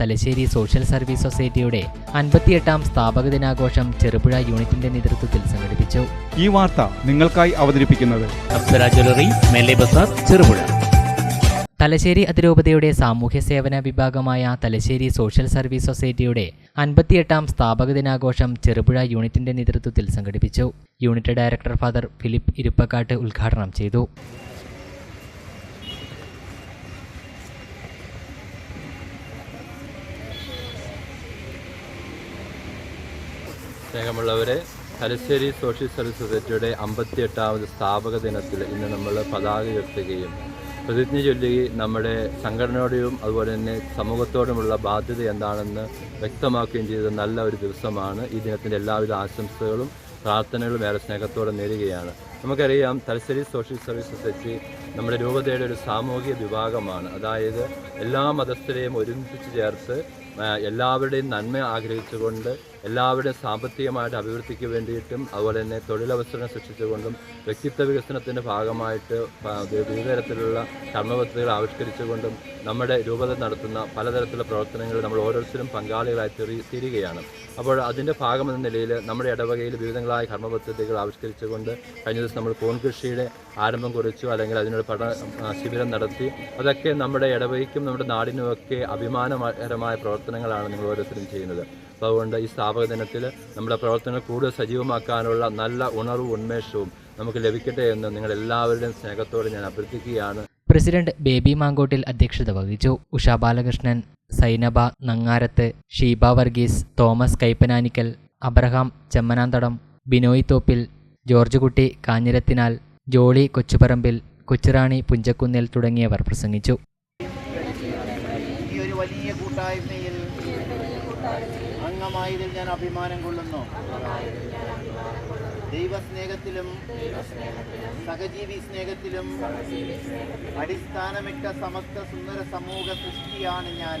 Thalassery social service സൊസൈറ്റിയുടെ അൻപത്തിയെട്ടാം സ്ഥാപക ദിനാഘോഷം ചെറുപുഴ യൂണിറ്റിന്റെ നേതൃത്വത്തിൽ സംഘടിപ്പിച്ചു. ഈ വാർത്ത നിങ്ങൾക്കായി അവതരിപ്പിക്കുന്നത് അപ്സര ജ്വല്ലറി ബസാർ ചെറുപുഴ. തലശ്ശേരി അതിരൂപതയുടെ സാമൂഹ്യ സേവന വിഭാഗമായ തലശ്ശേരി സോഷ്യൽ സർവീസ് സൊസൈറ്റിയുടെ അൻപത്തിയെട്ടാം സ്ഥാപക ദിനാഘോഷം ചെറുപുഴ യൂണിറ്റിന്റെ നേതൃത്വത്തിൽ സംഘടിപ്പിച്ചു. Unit director father Philip Iruppakkattu ഉദ്ഘാടനം ചെയ്തു. സ്നേഹമുള്ളവരെ തലശ്ശേരി സോഷ്യൽ സർവീസ് സൊസൈറ്റിയുടെ അമ്പത്തിയെട്ടാമത് സ്ഥാപക ദിനത്തിൽ ഇന്ന് നമ്മൾ പതാക ഉയർത്തുകയും പ്രതിജ്ഞ ചൊല്ലി നമ്മുടെ സംഘടനയോടെയും അതുപോലെ തന്നെ സമൂഹത്തോടുമുള്ള ബാധ്യത എന്താണെന്ന് വ്യക്തമാക്കുകയും ചെയ്ത നല്ല ഒരു ദിവസമാണ് ഈ ദിനത്തിന്റെ എല്ലാവിധ ആശംസകളും പ്രാർത്ഥനകളും ഏറെ സ്നേഹത്തോടെ നേരുകയാണ്. നമുക്കറിയാം തലശ്ശേരി സോഷ്യൽ സർവീസ് സൊസൈറ്റി നമ്മുടെ രൂപതയുടെ ഒരു സാമൂഹിക വിഭാഗമാണ്. അതായത് എല്ലാ മതസ്ഥരെയും ഒരുമിപ്പിച്ച് ചേർത്ത് എല്ലാവരുടെയും നന്മ ആഗ്രഹിച്ചുകൊണ്ട് എല്ലാവരുടെയും സാമ്പത്തികമായിട്ട് അഭിവൃദ്ധിക്ക് വേണ്ടിയിട്ടും അതുപോലെ തന്നെ തൊഴിലവസരം സൃഷ്ടിച്ചുകൊണ്ടും വ്യക്തിത്വ വികസനത്തിന്റെ ഭാഗമായിട്ട് വിവിധ തരത്തിലുള്ള കർമ്മപദ്ധതികൾ ആവിഷ്കരിച്ചുകൊണ്ടും നമ്മുടെ രൂപത നടത്തുന്ന പലതരത്തിലുള്ള പ്രവർത്തനങ്ങളിൽ നമ്മൾ ഓരോരുത്തരും പങ്കാളികളായി തീറി തീരുകയാണ്. അപ്പോൾ അതിന്റെ ഭാഗമെന്ന നിലയിൽ നമ്മുടെ ഇടവകയിൽ വിവിധങ്ങളായ കർമ്മപദ്ധതികൾ ആവിഷ്കരിച്ചുകൊണ്ട് കഴിഞ്ഞ ദിവസം നമ്മൾ കോൺകൃഷിയുടെ ആരംഭം കുറിച്ചു അല്ലെങ്കിൽ അതിനൊരു പഠന ശിബിരം നടത്തി. അതൊക്കെ നമ്മുടെ ഇടവകയ്ക്കും നമ്മുടെ നാടിനുമൊക്കെ അഭിമാനകരമായ പ്രവർത്തനങ്ങളാണ് നിങ്ങൾ ഓരോരുത്തരും ചെയ്യുന്നത്. അപ്പോൾ അതുകൊണ്ട് ഈ സ്ഥാപക ദിനത്തിൽ നമ്മുടെ പ്രവർത്തനങ്ങൾ കൂടുതൽ സജീവമാക്കാനുള്ള നല്ല ഉണർവും ഉന്മേഷവും നമുക്ക് ലഭിക്കട്ടെ എന്ന് നിങ്ങൾ എല്ലാവരുടെയും സ്നേഹത്തോടെ ഞാൻ അഭ്യർത്ഥിക്കുകയാണ്. പ്രസിഡന്റ് ബേബി മാങ്കോട്ടിൽ അധ്യക്ഷത വഹിച്ചു. Usha Balakrishnan Sainaba Nangarath Sheeba Varghese Thomas Kaippananickal Abraham Chemmananthadam Binoy Thoppil George Kutty Kanjirathinal Jolly Kochuparambil Kochurani Punchakunnil തുടങ്ങിയവർ പ്രസംഗിച്ചു. കൂട്ടായ്മയിൽ അംഗമായതിൽ ഞാൻ അഭിമാനം കൊള്ളുന്നു. ദൈവസ്നേഹത്തിലും സഹജീവി സ്നേഹത്തിലും അടിസ്ഥാനമിട്ട സമസ്ത സുന്ദര സമൂഹ സൃഷ്ടിയാണ് ഞാൻ.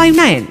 nine